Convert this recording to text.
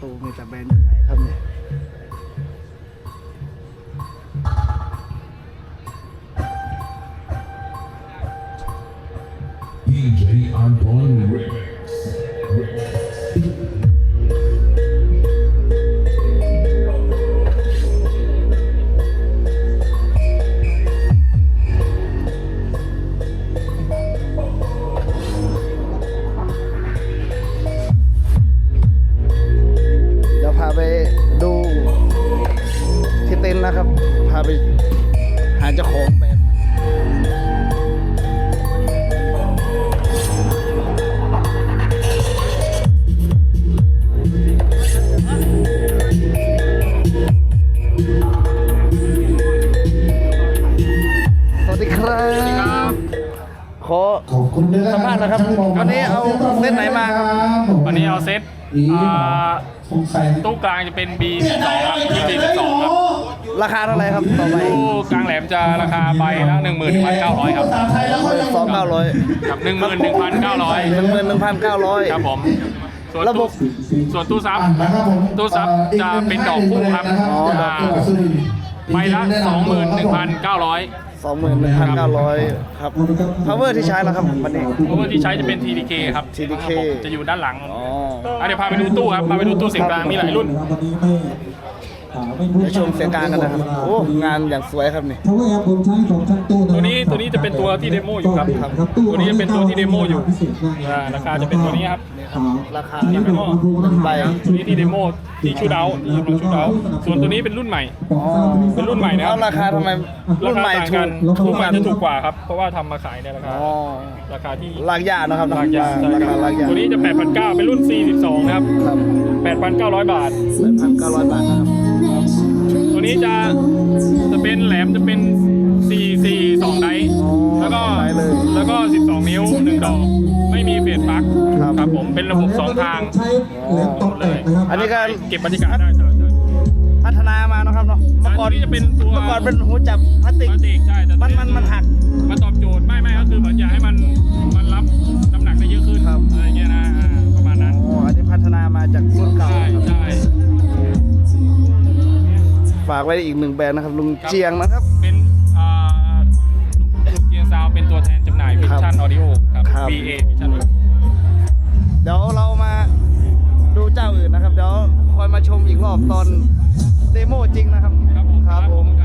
ตูมีแต่แบรนด์ใหญ่ครับเนี่ย DJ Anton Remix. นท์นะครับ พาไปหาเจ้าของแบรนด์สวัสดีครับ ขอขอบคุณด้วยสัมภาษณ์นะครับวันนี้เอาเส้นไหนมาครับ วันนี้เอาเซตอีอ่าสงสัยตู้กลางจะเป็น B12 ครับรุ่น B12 ครับ ราคาเท่าไหร่ครับต่อไปตู้กลางแหลมจะราคาใบละ11,900ครับภาษาไทยแล้วก็ยังสองเก้าร้อยกับหนึ่ง11,900หมื่นหนึ่งพันเก้าร้อยครับผมส่วนระบบตู้ส่วนตู้ซับอะนะครับผมตู้ซับจะเป็นดอกคู่ครับอ๋อดอกคู่ใบละ21,900สองหมื่นหนึ่งพันเก้าร้อยครับ power ที่ใช้แล้วครับวันนี้เพราะว่าที่ใช้จะเป็น TDK ครับ TDK จะอยู่ด้านหลังอ๋ออะเดี๋ยวพาไปดูตู้ครับพาไปดูตู้เสียงกลางมีหลายรุ่น วันนี้ไม่อ่าไม่พูดไปชมเสียงกลางกันนะครับโอ้งานอย่างสวยครับนี่เพราะว่าแอมผมใช้ของช่างตู้ะตัวนี้ตัวนี้จะเป็นตัวที่เดโมอยู่ครับครับตัวนี้จะเป็นตัวที่เดโมอยู่พิเศษมากอ่าราคาจะเป็นตัวนี้ครับราคาอันนี้เป็นของดูนะคใบรับตัวนี้ที่เดโมที่ชูดาวนี่กำลังชูดาวส่วนตัวนี้เป็นรุ่นใหม่ของสาวเป็นรุ่นใหม่นะครับแล้วราคาทำไมรุ่นใหม่ราถูคากต่างกันรุ่นใหม่จะถูกกว่าครับ เพราะว่าทำมาขายในราคาอ๋อราคาที่ลากยานะครับรากยาใช่ราคคารับลากยาตัวนี้จะ8,900เป็นรุ่น 42 นะครับครับ8,900 บาทพันเก้าร้อยบาทนะครับ แล้วก็ได้เลย แล้วก็ 12 นิ้ว1ดอกไม่มีเฟดปลั๊กครับ ครับผมเป็นระบบ2ทางใช้แหลมตอกแตกนะครับ อันนี้ก็เก็บบรรยากาศได้ใช่ใช่พัฒนามานะครับเนาะเมื่อก่อนอันนี้จะเป็นตัว เมื่อก่อนเป็นหูจับพลาสติก พลาสติกใช่แต่มันมันมันหัก มันตอบโจทย์ไม่ไม่ก็คือแบบอยากให้มันมันรับน้ำหนักได้เยอะขึ้นครับ อะไรเงี้ยนะอ่าประมาณนั้นอ๋ออันนี้พัฒนามาจากรุ่นเก่าใช่ครับ ใช่ฝากไว้อีกหนึ่งแบรนด์นะครับลุงเจียงนะครับ เป็นอ่าลูก เกียร์ซาวเป็นตัวแทนจำหน่ายวิชั่นออดิโอครับ ครับ VA วิชั่นเดี๋ยวเรามาดูเจ้าอื่นนะครับ เดี๋ยวคอยมาชมอีกรอบตอนเดโมจริงนะครับ ครับผมครับผมค